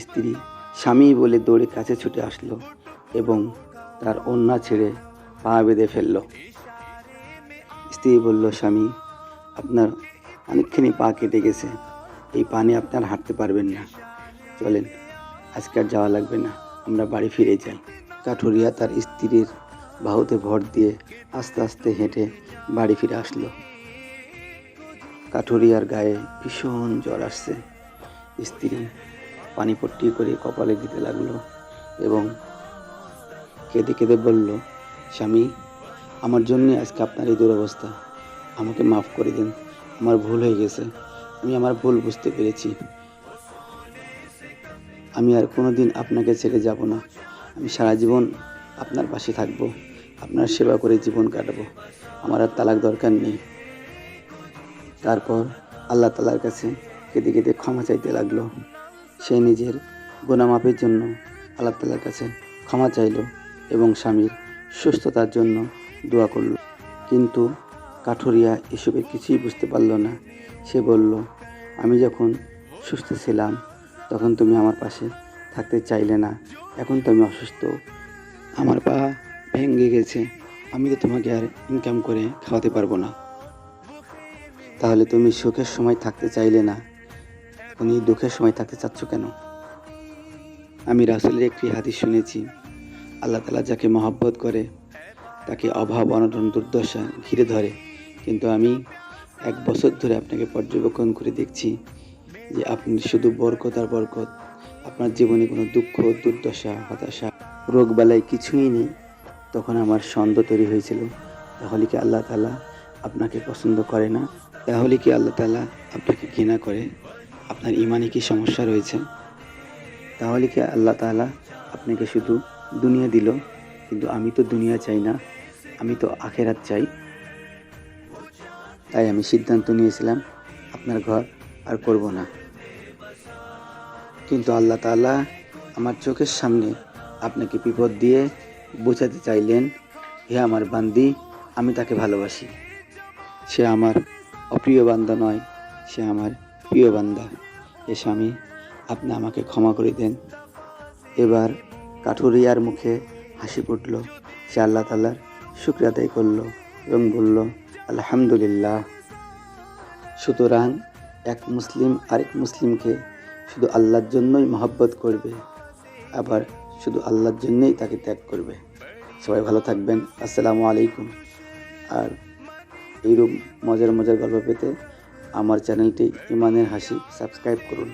স্ত্রী স্বামী বলে দৌড়ে কাছে ছুটে আসলো এবং তার অন্যা ছেড়ে পা বেঁধে ফেলল। স্ত্রী বলল, স্বামী, আপনার অনেকখানি পা কেটে গেছে। এই পানি আপনার হাঁটতে পারবেন না। চলেন, আজকে আর যাওয়া লাগবে না। আমরা বাড়ি ফিরে যাই। কাঠুরিয়া তার স্ত্রীর বাহুতে ভর দিয়ে আস্তে আস্তে হেঁটে বাড়ি ফিরে আসলো। কাঠুরিয়ার গায়ে ভীষণ জ্বর আসছে। স্ত্রী পানি পট্টি করে কপালে দিতে লাগল এবং কেঁদে কেঁদে বলল, স্বামী, আমার জন্য আজকে আপনার এই দুরবস্থা। আমাকে মাফ করে দিন। আমার ভুল হয়ে গেছে। আমি আমার ভুল বুঝতে পেরেছি। আমি আর কোনো দিন আপনাকে ছেড়ে যাব না। আমি সারা জীবন আপনার পাশে থাকব। আপনার সেবা করে জীবন কাটাবো। আমার আর তালাক দরকার নেই। তারপর আল্লাহ তালার কাছে কেঁদে কেঁদে ক্ষমা চাইতে লাগল। সে নিজের গোনামাপের জন্য আল্লাহ তালার কাছে ক্ষমা চাইলো এবং স্বামীর সুস্থতার জন্য দোয়া করল। কিন্তু কাঠুরিয়া এসবের কিছুই বুঝতে পারল না। সে বলল, আমি যখন সুস্থ ছিলাম, তখন তুমি আমার পাশে থাকতে চাইলে না। এখন তো আমি অসুস্থ। আমার পা ভেঙে গেছে। আমি তো তোমাকে আর ইনকাম করে খাওয়াতে পারব না। তাহলে তুমি সুখের সময় থাকতে চাইলে না। এই দুঃখের সময় থাকতে চাচ্ছ কেন? আমি রাসুলের একটি হাদিস শুনেছি। আল্লাহ তালা যাকে মহব্বত করে, তাকে অভাব, অনটন, দুর্দশা ঘিরে ধরে। কিন্তু আমি এক বছর ধরে আপনাকে পর্যবেক্ষণ করে দেখছি যে আপনি শুধু বরকত আর বরকত। আপনার জীবনে কোনো দুঃখ, দুর্দশা, হতাশা, রোগ বালাই কিছুই নেই। তখন আমার সন্দেহ তৈরি হয়েছিল, তাহলে কি আল্লাহ তালা আপনাকে পছন্দ করে না? তাহলে কি আল্লাহ তালা আপনাকে ঘৃণা করে? আপনার ইমানে কি সমস্যা রয়েছে? তাহলে কি আল্লাহ তাআলা আপনাকে শুধু দুনিয়া দিল, কিন্তু আমি তো দুনিয়া চাই না, আমি তো আখেরাত চাই। তাই আমি সিদ্ধান্ত নিয়েছিলাম, আপনার ঘর আর করব না। কিন্তু আল্লাহ তাআলা আমার চোখের সামনে আপনাকে বিপদ দিয়ে বোঝাতে চাইলেন, হে আমার বান্দি, আমি তাকে ভালোবাসি। সে আমার অপ্রিয় বান্দা নয়, সে আমার প্রিয় বান্দা, এ স্বামী, আপনি আমাকে ক্ষমা করে দেন। এবার কাঠুরিয়ার মুখে হাসি ফুটল। সে আল্লাহ তালার শুক্রিয়া আদায় করল এবং বলল, আলহামদুলিল্লাহ। সুতরাং এক মুসলিম আরেক মুসলিমকে শুধু আল্লাহর জন্যই মহব্বত করবে, আবার শুধু আল্লাহর জন্যই তাকে ত্যাগ করবে। সবাই ভালো থাকবেন। আসসালামু আলাইকুম। আর এইরূপ মজার মজার গল্প পেতে আমার চ্যানেলটি ইমানের হাসি সাবস্ক্রাইব করুন।